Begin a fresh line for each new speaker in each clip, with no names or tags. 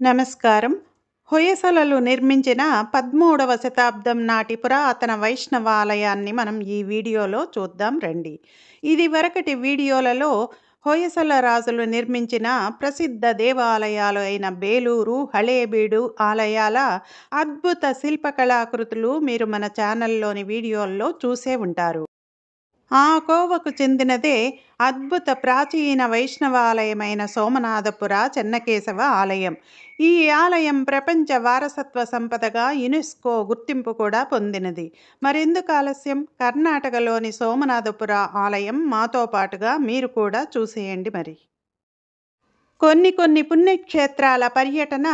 నమస్కారం. హొయసలలు నిర్మించిన పదమూడవ శతాబ్దం నాటి పురాతన వైష్ణవాలయాన్ని మనం ఈ వీడియోలో చూద్దాం రండి. ఇది వరకటి వీడియోలలో హొయసల రాజులు నిర్మించిన ప్రసిద్ధ దేవాలయాలు అయిన బేలూరు హళేబీడు ఆలయాల అద్భుత శిల్పకళాకృతులు మీరు మన ఛానల్లోని వీడియోల్లో చూసే ఉంటారు. ఆ కోవకు చెందినదే అద్భుత ప్రాచీన వైష్ణవాలయమైన సోమనాథపుర చెన్నకేశవ ఆలయం. ఈ ఆలయం ప్రపంచ వారసత్వ సంపదగా యునెస్కో గుర్తింపు కూడా పొందినది. మరెందుకు ఆలస్యం? కర్ణాటకలోని సోమనాథపుర ఆలయం మాతో పాటుగా మీరు కూడా చూసేయండి మరి. కొన్ని కొన్ని పుణ్యక్షేత్రాల పర్యటన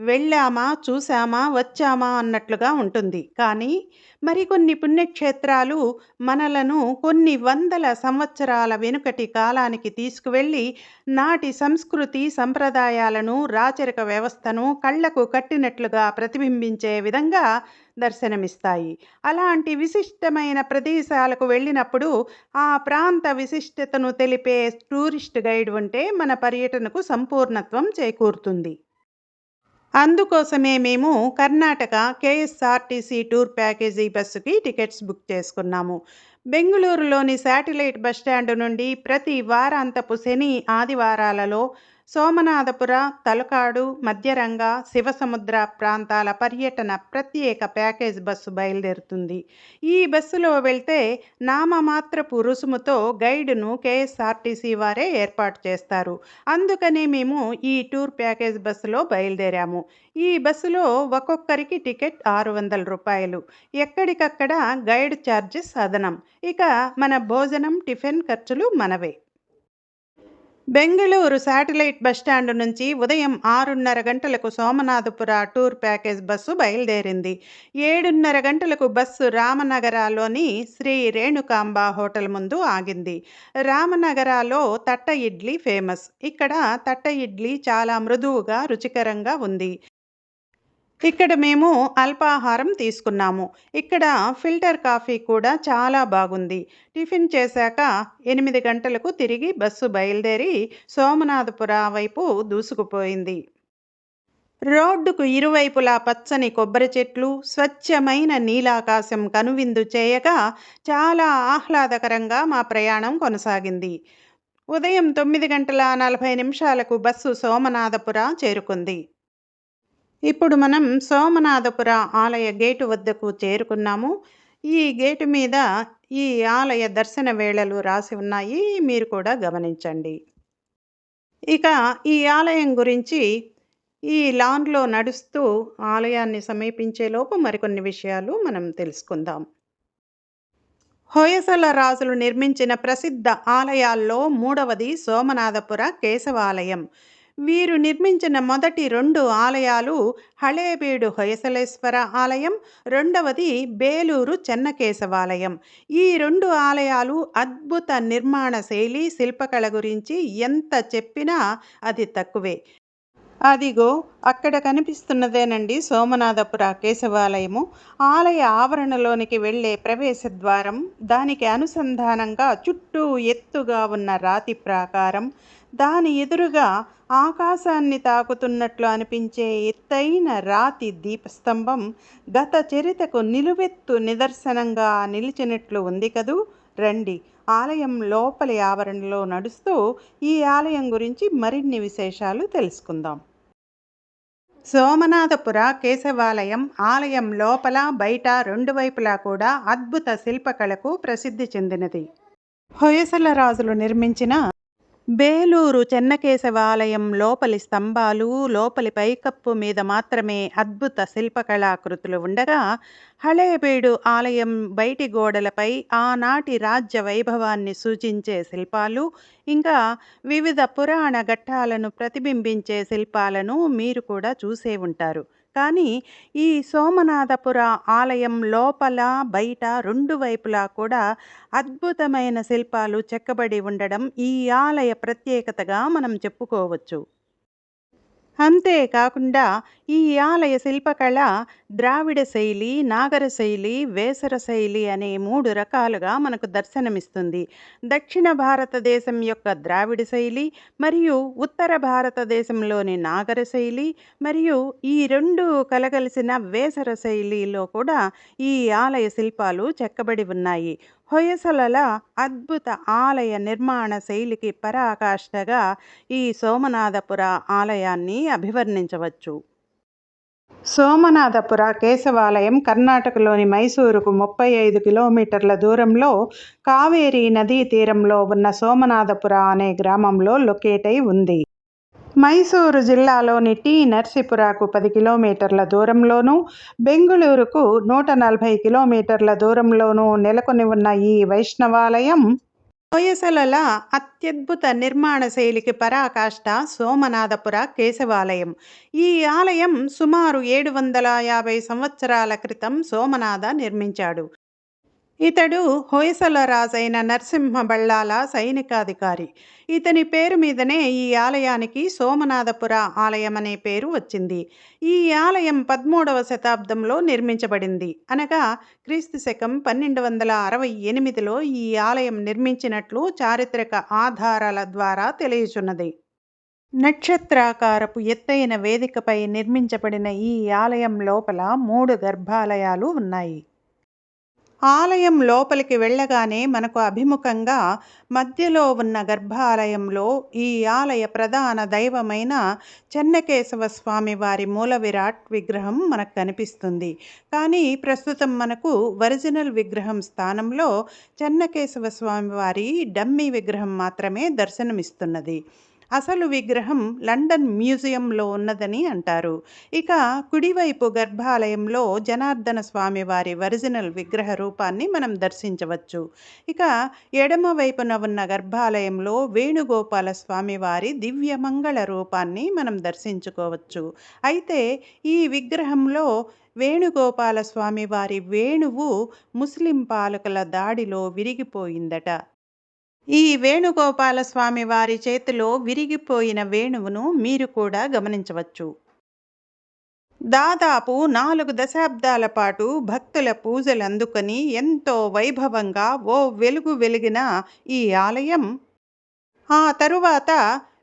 వెళ్ళామా చూసామా వచ్చామా అన్నట్లుగా ఉంటుంది. కానీ మరికొన్ని పుణ్యక్షేత్రాలు మనలను కొన్ని వందల సంవత్సరాల వెనుకటి కాలానికి తీసుకువెళ్ళి నాటి సంస్కృతి సంప్రదాయాలను రాచరిక వ్యవస్థను కళ్ళకు కట్టినట్లుగా ప్రతిబింబించే విధంగా దర్శనమిస్తాయి. అలాంటి విశిష్టమైన ప్రదేశాలకు వెళ్ళినప్పుడు ఆ ప్రాంత విశిష్టతను తెలిపే టూరిస్ట్ గైడ్ ఉంటే మన పర్యటనకు సంపూర్ణత్వం చేకూరుతుంది. అందుకోసమే మేము కర్ణాటక కేఎస్ఆర్టీసీ టూర్ ప్యాకేజీ బస్సుకి టికెట్స్ బుక్ చేసుకున్నాము. బెంగళూరులోని శాటిలైట్ బస్టాండ్ నుండి ప్రతి వారాంతపు శని ఆదివారాలలో సోమనాథపుర తలకాడు మధ్యరంగ శివసముద్ర ప్రాంతాల పర్యటన ప్రత్యేక ప్యాకేజ్ బస్సు బయలుదేరుతుంది. ఈ బస్సులో వెళ్తే నామమాత్రపు రుసుముతో గైడ్ను కేఎస్ఆర్టీసీ వారే ఏర్పాటు చేస్తారు. అందుకనే మేము ఈ టూర్ ప్యాకేజ్ బస్సులో బయలుదేరాము. ఈ బస్సులో ఒక్కొక్కరికి టికెట్ ఆరు వందల రూపాయలు. ఎక్కడికక్కడ గైడ్ ఛార్జెస్ అదనం. ఇక మన భోజనం టిఫిన్ ఖర్చులు మనవే. బెంగళూరు శాటిలైట్ బస్టాండ్ నుంచి ఉదయం ఆరున్నర గంటలకు సోమనాథపుర టూర్ ప్యాకేజ్ బస్సు బయలుదేరింది. ఏడున్నర గంటలకు బస్సు రామనగరాలోని శ్రీ రేణుకాంబ హోటల్ ముందు ఆగింది. రామనగరాలో తట్ట ఇడ్లీ ఫేమస్. ఇక్కడ తట్ట ఇడ్లీ చాలా మృదువుగా రుచికరంగా ఉంది. ఇక్కడ మేము అల్పాహారం తీసుకున్నాము. ఇక్కడ ఫిల్టర్ కాఫీ కూడా చాలా బాగుంది. టిఫిన్ చేశాక ఎనిమిది గంటలకు తిరిగి బస్సు బయలుదేరి సోమనాథపుర వైపు దూసుకుపోయింది. రోడ్డుకు ఇరువైపులా పచ్చని కొబ్బరి చెట్లు స్వచ్ఛమైన నీలాకాశం కనువిందు చేయగా చాలా ఆహ్లాదకరంగా మా ప్రయాణం కొనసాగింది. ఉదయం తొమ్మిది గంటల నలభై నిమిషాలకు బస్సు సోమనాథపుర చేరుకుంది. ఇప్పుడు మనం సోమనాథపుర ఆలయ గేటు వద్దకు చేరుకున్నాము. ఈ గేటు మీద ఈ ఆలయ దర్శన వేళలు రాసి ఉన్నాయి. మీరు కూడా గమనించండి. ఇక ఈ ఆలయం గురించి ఈ లాన్లో నడుస్తూ ఆలయాన్ని సమీపించేలోపు మరికొన్ని విషయాలు మనం తెలుసుకుందాం. హొయసల రాజులు నిర్మించిన ప్రసిద్ధ ఆలయాల్లో మూడవది సోమనాథపుర కేశవాలయం. వీరు నిర్మించిన మొదటి రెండు ఆలయాలు హళేబీడు హొయసలేశ్వర ఆలయం రెండవది బేలూరు చెన్నకేశవాలయం. ఈ రెండు ఆలయాలు అద్భుత నిర్మాణ శైలి శిల్పకళ గురించి ఎంత చెప్పినా అది తక్కువే. అదిగో అక్కడ కనిపిస్తున్నదేనండి సోమనాథపుర కేశవాలయము. ఆలయ ఆవరణలోనికి వెళ్ళే ప్రవేశ ద్వారం దానికి అనుసంధానంగా చుట్టూ ఎత్తుగా ఉన్న రాతి ప్రాకారం దాని ఎదురుగా ఆకాశాన్ని తాకుతున్నట్లు అనిపించే ఎత్తైన రాతి దీపస్తంభం గత చరితకు నిలువెత్తు నిదర్శనంగా నిలిచినట్లు ఉంది కదూ? రండి ఆలయం లోపలి ఆవరణలో నడుస్తూ ఈ ఆలయం గురించి మరిన్ని విశేషాలు తెలుసుకుందాం. సోమనాథపుర కేశవాలయం ఆలయం లోపల బయట రెండు వైపులా కూడా అద్భుత శిల్పకళకు ప్రసిద్ధి చెందినది. హొయసల రాజులు నిర్మించిన బేలూరు చెన్నకేశవాలయం లోపలి స్తంభాలు లోపలి పైకప్పు మీద మాత్రమే అద్భుత శిల్పకళాకృతులు ఉండగా హళేబీడు ఆలయం బయటి గోడలపై ఆనాటి రాజ్య వైభవాన్ని సూచించే శిల్పాలు ఇంకా వివిధ పురాణ ఘట్టాలను ప్రతిబింబించే శిల్పాలను మీరు కూడా చూసే ఉంటారు. కానీ ఈ సోమనాథపుర ఆలయం లోపల బయట రెండు వైపులా కూడా అద్భుతమైన శిల్పాలు చెక్కబడి ఉండడం ఈ ఆలయ ప్రత్యేకతగా మనం చెప్పుకోవచ్చు. అంతేకాకుండా ఈ ఆలయ శిల్పకళ ద్రావిడ శైలి నాగర శైలి వేసర శైలి అనే మూడు రకాలుగా మనకు దర్శనమిస్తుంది. దక్షిణ భారతదేశం యొక్క ద్రావిడ శైలి మరియు ఉత్తర భారతదేశంలోని నాగర శైలి మరియు ఈ రెండు కలగలిసిన వేసర శైలిలో కూడా ఈ ఆలయ శిల్పాలు చెక్కబడి ఉన్నాయి. హొయసలల అద్భుత ఆలయ నిర్మాణ శైలికి పరాకాష్ఠగా ఈ సోమనాథపుర ఆలయాన్ని అభివర్ణించవచ్చు. సోమనాథపుర కేశవాలయం కర్ణాటకలోని మైసూరుకు ముప్పై ఐదు కిలోమీటర్ల దూరంలో కావేరీ నదీ తీరంలో ఉన్న సోమనాథపుర అనే గ్రామంలో లొకేట్ అయి ఉంది. మైసూరు జిల్లాలోని టి నర్సీపురకు పది కిలోమీటర్ల దూరంలోనూ బెంగుళూరుకు నూట నలభై కిలోమీటర్ల దూరంలోనూ నెలకొని ఉన్న ఈ వైష్ణవాలయం హొయసలల అత్యద్భుత నిర్మాణ శైలికి పరాకాష్ట సోమనాథపుర కేశవాలయం. ఈ ఆలయం సుమారు ఏడు వందల యాభై సంవత్సరాల క్రితం సోమనాథ నిర్మించాడు. ఇతడు హొయసల రాజైన నరసింహ బళ్ళాల సైనికాధికారి. ఇతని పేరు మీదనే ఈ ఆలయానికి సోమనాథపుర ఆలయం అనే పేరు వచ్చింది. ఈ ఆలయం పదమూడవ శతాబ్దంలో నిర్మించబడింది. అనగా క్రీస్తు శకం పన్నెండు వందల అరవై ఎనిమిదిలో ఈ ఆలయం నిర్మించినట్లు చారిత్రక ఆధారాల ద్వారా తెలియచున్నది. నక్షత్రాకారపు ఎత్తైన వేదికపై నిర్మించబడిన ఈ ఆలయం లోపల మూడు గర్భాలయాలు ఉన్నాయి. ఆలయం లోపలికి వెళ్ళగానే మనకు అభిముఖంగా మధ్యలో ఉన్న గర్భాలయంలో ఈ ఆలయ ప్రధాన దైవమైన చెన్నకేశవ స్వామి వారి మూల విరాట్ విగ్రహం మనకు కనిపిస్తుంది. కానీ ప్రస్తుతం మనకు ఒరిజినల్ విగ్రహం స్థానంలో చెన్నకేశవ స్వామి వారి డమ్మీ విగ్రహం మాత్రమే దర్శనమిస్తున్నది. అసలు విగ్రహం లండన్ మ్యూజియంలో ఉన్నదని అంటారు. ఇక కుడివైపు గర్భాలయంలో జనార్దన స్వామి వారి ఒరిజినల్ విగ్రహ రూపాన్ని మనం దర్శించవచ్చు. ఇక ఎడమ వైపున ఉన్న గర్భాలయంలో వేణుగోపాల స్వామి వారి దివ్యమంగళ రూపాన్ని మనం దర్శించుకోవచ్చు. అయితే ఈ విగ్రహంలో వేణుగోపాల స్వామి వారి వేణువు ముస్లిం పాలకుల దాడిలో విరిగిపోయిందట. ఈ వేణుగోపాల స్వామి వారి చేతిలో విరిగిపోయిన వేణువును మీరు కూడా గమనించవచ్చు. దాదాపు నాలుగు దశాబ్దాల పాటు భక్తుల పూజలు అందుకొని ఎంతో వైభవంగా ఓ వెలుగు వెలిగిన ఈ ఆలయం. ఆ తరువాత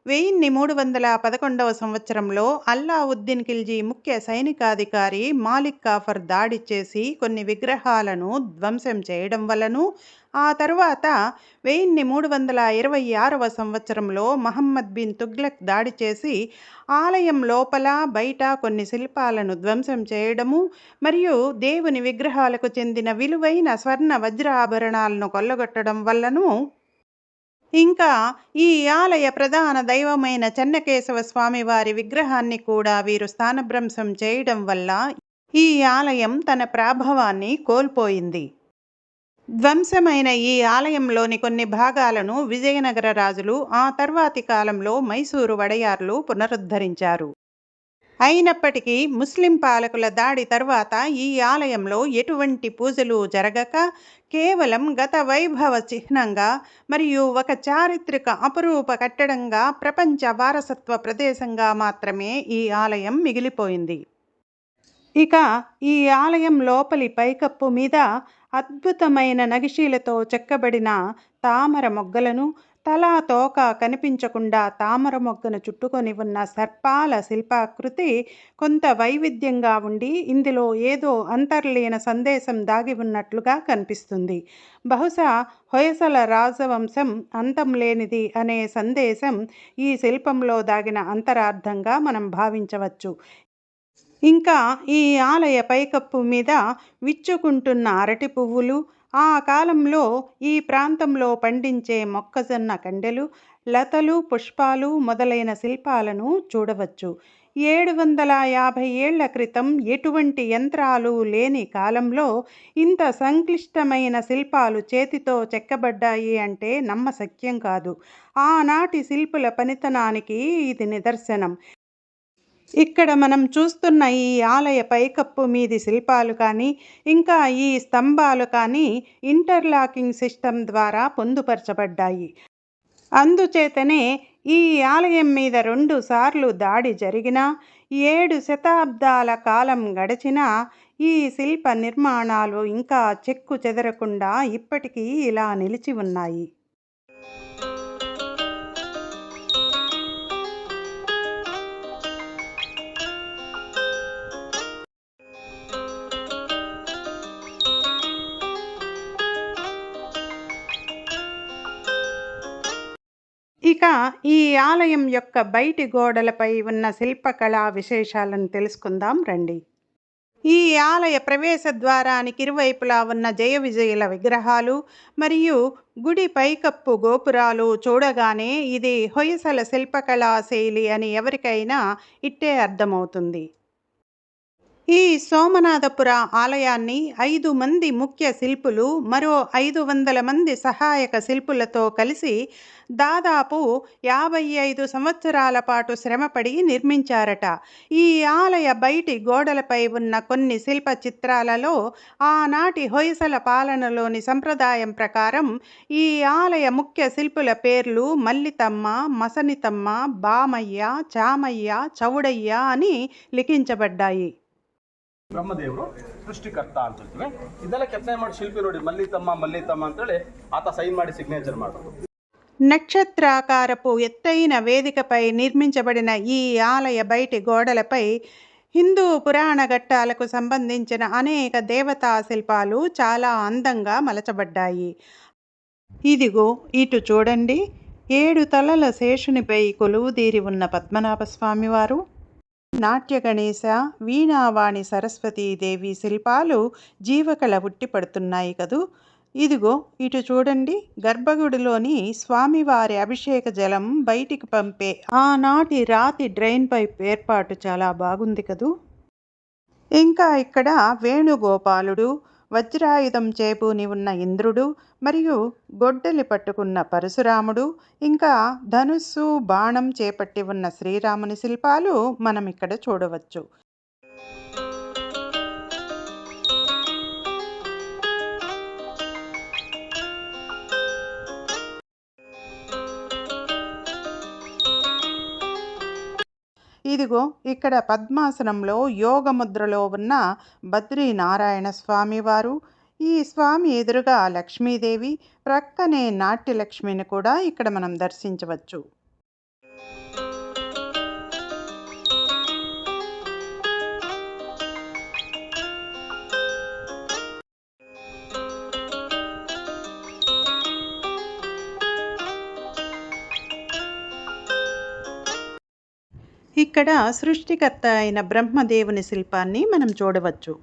వెయ్యిన్ని మూడు వందల పదకొండవ సంవత్సరంలో అల్లావుద్దీన్ ఖిల్జీ ముఖ్య సైనికాధికారి మాలిక్ కాఫర్ దాడి చేసి కొన్ని విగ్రహాలను ధ్వంసం చేయడం వలను ఆ తరువాత వెయ్యిన్ని మూడు వందల ఇరవై ఆరవ సంవత్సరంలో మహమ్మద్ బిన్ తుగ్లక్ దాడి చేసి ఆలయం లోపల బయట కొన్ని శిల్పాలను ధ్వంసం చేయడము మరియు దేవుని విగ్రహాలకు చెందిన విలువైన స్వర్ణ వజ్ర ఆభరణాలను కొల్లగొట్టడం వల్లను ఇంకా ఈ ఆలయ ప్రధాన దైవమైన చెన్నకేశవ స్వామి వారి విగ్రహాన్ని కూడా వీరు స్థానభ్రంశం చేయడం వల్ల ఈ ఆలయం తన ప్రాభవాన్ని కోల్పోయింది. ధ్వంసమైన ఈ ఆలయంలోని కొన్ని భాగాలను విజయనగర రాజులు ఆ తర్వాతి కాలంలో మైసూరు వడయార్లు పునరుద్ధరించారు. అయినప్పటికీ ముస్లిం పాలకుల దాడి తర్వాత ఈ ఆలయంలో ఎటువంటి పూజలు జరగక కేవలం గత వైభవ చిహ్నంగా మరియు ఒక చారిత్రక అపురూప కట్టడంగా ప్రపంచ వారసత్వ ప్రదేశంగా మాత్రమే ఈ ఆలయం మిగిలిపోయింది. ఇక ఈ ఆలయం లోపలి పైకప్పు మీద అద్భుతమైన నగిషీలతో చెక్కబడిన తామర మొగ్గలను తలా తోక కనిపించకుండా తామర మొగ్గను చుట్టుకొని ఉన్న సర్పాల శిల్పాకృతి కొంత వైవిధ్యంగా ఉండి ఇందులో ఏదో అంతర్లీన సందేశం దాగి ఉన్నట్లుగా కనిపిస్తుంది. బహుశా హొయసల రాజవంశం అంతం లేనిది అనే సందేశం ఈ శిల్పంలో దాగిన అంతరార్థంగా మనం భావించవచ్చు. ఇంకా ఈ ఆలయ పైకప్పు మీద విచ్చుకుంటున్న అరటి పువ్వులు ఆ కాలంలో ఈ ప్రాంతంలో పండించే మొక్కజొన్న కండెలు లతలు పుష్పాలు మొదలైన శిల్పాలను చూడవచ్చు. ఏడు వందల యాభై ఏళ్ళ క్రితం ఎటువంటి యంత్రాలు లేని కాలంలో ఇంత సంక్లిష్టమైన శిల్పాలు చేతితో చెక్కబడ్డాయి అంటే నమ్మశక్యం కాదు. ఆనాటి శిల్పుల పనితనానికి ఇది నిదర్శనం. ఇక్కడ మనం చూస్తున్న ఈ ఆలయ పైకప్పు మీది శిల్పాలు కానీ ఇంకా ఈ స్తంభాలు కానీ ఇంటర్లాకింగ్ సిస్టమ్ ద్వారా పొందుపరచబడ్డాయి. అందుచేతనే ఈ ఆలయం మీద రెండు సార్లు దాడి జరిగినా ఏడు శతాబ్దాల కాలం గడిచినా ఈ శిల్ప నిర్మాణాలు ఇంకా చెక్కు చెదరకుండా ఇప్పటికీ ఇలా నిలిచి ఉన్నాయి. ఇక ఈ ఆలయం యొక్క బయటి గోడలపై ఉన్న శిల్పకళా విశేషాలను తెలుసుకుందాం రండి. ఈ ఆలయ ప్రవేశ ద్వారానికి ఇరువైపులా ఉన్న జయ విజయుల విగ్రహాలు మరియు గుడి పైకప్పు గోపురాలు చూడగానే ఇది హొయసల శిల్పకళా శైలి అని ఎవరికైనా ఇట్టే అర్థమవుతుంది. ఈ సోమనాథపుర ఆలయాన్ని ఐదు మంది ముఖ్య శిల్పులు మరో ఐదు వందల మంది సహాయక శిల్పులతో కలిసి దాదాపు యాభై ఐదు సంవత్సరాల పాటు శ్రమపడి నిర్మించారట. ఈ ఆలయ బయటి గోడలపై ఉన్న కొన్ని శిల్ప చిత్రాలలో ఆనాటి హొయసల పాలనలోని సంప్రదాయం ప్రకారం ఈ ఆలయ ముఖ్య శిల్పుల పేర్లు మల్లితమ్మ మసనితమ్మ బామయ్య చామయ్య చౌడయ్య అని లిఖించబడ్డాయి.
ಬ್ರಹ್ಮದೇವರು ಸೃಷ್ಟಿಕರ್ತ ಅಂತ ಹೇಳ್ತೀವಿ ಇದೆಲ್ಲ ಕೆತ್ತನೆ ಮಾಡಿ ಶಿಲ್ಪಿ ನೋಡಿ ಮಲ್ಲಿತಮ್ಮ ಮಲ್ಲಿತಮ್ಮ ಅಂತೇಳಿ ಆತ ಸೈನ್ ಮಾಡಿ ಸಿಗ್ನೇಚರ್ ಮಾಡೋದು
నక్షత్రాకారపు ఎత్తైన వేదికపై నిర్మించబడిన ఈ ఆలయ బయటి గోడలపై హిందూ పురాణ ఘట్టాలకు సంబంధించిన అనేక దేవతా శిల్పాలు చాలా అందంగా మలచబడ్డాయి ఇదిగో ఇటు చూడండి ఏడు తలల శేషునిపై కొలువుదీరి ఉన్న పద్మనాభ నాట్యగణేశ నాట్య వీణావాణి సరస్వతీదేవి శిల్పాలు జీవకళ ఉట్టిపడుతున్నాయి కదూ. ఇదిగో ఇటు చూడండి. గర్భగుడిలోని స్వామివారి అభిషేక జలం బయటికి పంపే ఆనాటి రాతి డ్రైన్ పైప్ ఏర్పాటు చాలా బాగుంది కదూ. ఇంకా ఇక్కడ వేణుగోపాలుడు వజ్రాయుధం చేపూని ఉన్న ఇంద్రుడు మరియు గొడ్డలి పట్టుకున్న పరశురాముడు ఇంకా ధనుస్సు బాణం చేపట్టి ఉన్న శ్రీరాముని శిల్పాలు మనం ఇక్కడ చూడవచ్చు. ఇదిగో ఇక్కడ పద్మాసనంలో యోగ ముద్రలో ఉన్న బద్రీ నారాయణ స్వామివారు. ఈ స్వామి ఎదురుగా లక్ష్మీదేవి ప్రక్కనే నాట్యలక్ష్మిని కూడా ఇక్కడ మనం దర్శించవచ్చు. ఇక్కడ సృష్టికర్త అయిన బ్రహ్మదేవుని శిల్పాన్ని మనం చూడవచ్చు.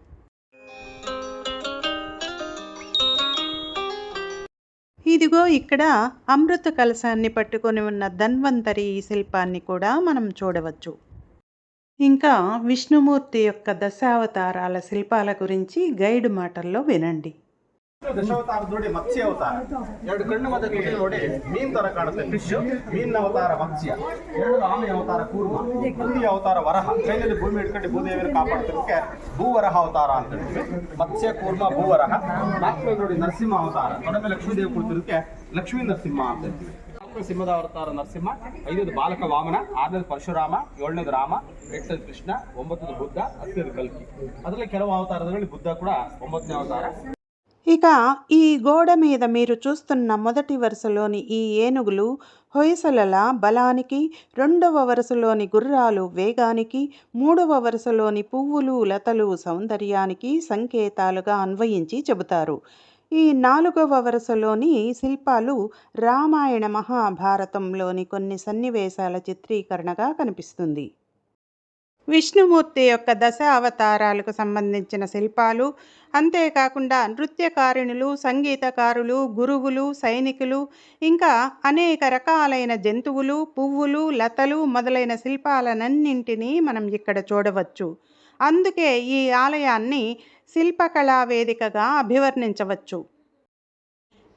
ఇదిగో ఇక్కడ అమృత కలశాన్ని పట్టుకొని ఉన్న ధన్వంతరి శిల్పాన్ని కూడా మనం చూడవచ్చు. ఇంకా విష్ణుమూర్తి యొక్క దశావతారాల శిల్పాల గురించి గైడ్ మాటల్లో వినండి.
ದಶಾವತಾರ ನೋಡಿ ಮತ್ಸ್ಯ ಅವತಾರ. ಎರಡು ಕಣ್ಣು ಮತ ತುಟಿ ನೋಡಿ ಮೀನ್ ತರ ಕಾಣುತ್ತೆ. ಫಿಶ್ ಮೀನ್ ಅವತಾರ ಮತ್ಸ್ಯ. ಎರಡು ಆಮೆ ಅವತಾರ ಕೂರ್ಮ. ಹಂದಿ ಅವತಾರ ವರಹ. ಕೈಯಲ್ಲಿ ಭೂಮಿ ಹಿಡ್ಕೊಂಡು ಭೂದೇವಿಯನ್ನು ಕಾಪಾಡ್ತಿರೋಕೆ ಭೂವರಹ ಅವತಾರ ಅಂತ ಹೇಳ್ತೀವಿ ಮತ್ಸ್ಯ, ಕೂರ್ಮ, ಭೂವರಹ. ನಾಲ್ಕನೇ ನೋಡಿ ನರಸಿಂಹ ಅವತಾರ. ತೊಡೆ ಮೇಲೆ ಲಕ್ಷ್ಮೀದೇವಿ ಕುಳಿತಿರೋಕೆ ಲಕ್ಷ್ಮೀ ನರಸಿಂಹ ಅಂತ ಹೇಳ್ತೀವಿ ಸಿಂಹದ ಅವತಾರ ನರಸಿಂಹ. ಐದನೇದು ಬಾಲಕ ವಾಮನ. ಆರನೇದು ಪರಶುರಾಮ. ಏಳನೇದು ರಾಮ. ಎಂಟನೇದು ಕೃಷ್ಣ. ಒಂಬತ್ತನೇದು ಬುದ್ಧ. ಹತ್ತನೇದು ಕಲ್ಕಿ. ಅದರಲ್ಲಿ ಕೆಲವು ಅವತಾರದಲ್ಲಿ ಬುದ್ಧ ಕೂಡ ಒಂಬತ್ತನೇ ಅವತಾರ.
ఇక ఈ గోడ మీద మీరు చూస్తున్న మొదటి వరుసలోని ఈ ఏనుగులు హొయసలల బలానికి రెండవ వరుసలోని గుర్రాలు వేగానికి మూడవ వరుసలోని పువ్వులు లతలు సౌందర్యానికి సంకేతాలుగా అన్వయించి చెబుతారు. ఈ నాలుగవ వరుసలోని శిల్పాలు రామాయణ మహాభారతంలోని కొన్ని సన్నివేశాల చిత్రీకరణగా కనిపిస్తుంది. విష్ణుమూర్తి యొక్క దశ అవతారాలకు సంబంధించిన శిల్పాలు అంతేకాకుండా నృత్యకారిణులు సంగీతకారులు గురువులు సైనికులు ఇంకా అనేక రకాలైన జంతువులు పువ్వులు లతలు మొదలైన శిల్పాలనన్నింటినీ మనం ఇక్కడ చూడవచ్చు. అందుకే ఈ ఆలయాన్ని శిల్పకళా వేదికగా అభివర్ణించవచ్చు.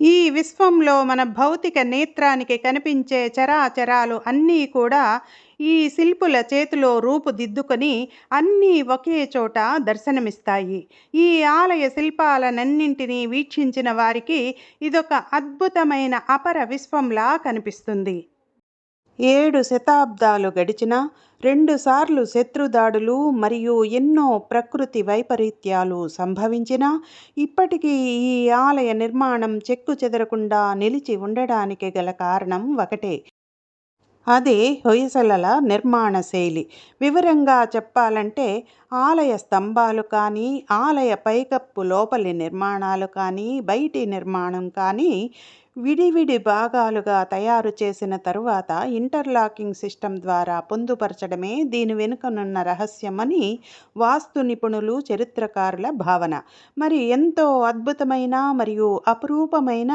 ఈ విశ్వంలో మన భౌతిక నేత్రానికి కనిపించే చరాచరాలు అన్నీ కూడా ఈ శిల్పుల చేతిలో రూపుదిద్దుకొని అన్నీ ఒకే చోట దర్శనమిస్తాయి. ఈ ఆలయ శిల్పాలనన్నింటినీ వీక్షించిన వారికి ఇదొక అద్భుతమైన అపర విశ్వంలా కనిపిస్తుంది. ఏడు శతాబ్దాలు గడిచినా రెండుసార్లు శత్రుదాడులు మరియు ఎన్నో ప్రకృతి వైపరీత్యాలు సంభవించినా ఇప్పటికీ ఈ ఆలయ నిర్మాణం చెక్కు చెదరకుండా నిలిచి ఉండడానికి గల కారణం ఒకటే. అదే హొయసలల నిర్మాణ శైలి. వివరంగా చెప్పాలంటే ఆలయ స్తంభాలు కానీ ఆలయ పైకప్పు లోపలి నిర్మాణాలు కానీ బయటి నిర్మాణం కానీ విడివిడి భాగాలుగా తయారు చేసిన తరువాత ఇంటర్లాకింగ్ సిస్టమ్ ద్వారా పొందుపరచడమే దీని వెనుకనున్న రహస్యమని వాస్తు నిపుణులు చరిత్రకారుల భావన. మరి ఎంతో అద్భుతమైన మరియు అపురూపమైన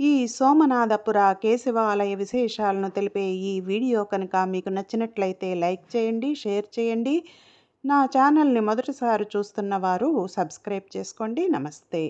ఈ సోమనాథపుర కేశవాలయ విశేషాలను తెలిపే ఈ వీడియో కనుక మీకు నచ్చినట్లయితే లైక్ చేయండి షేర్ చేయండి. నా ఛానల్ని మొదటిసారి చూస్తున్న వారు సబ్స్క్రైబ్ చేసుకోండి. నమస్తే.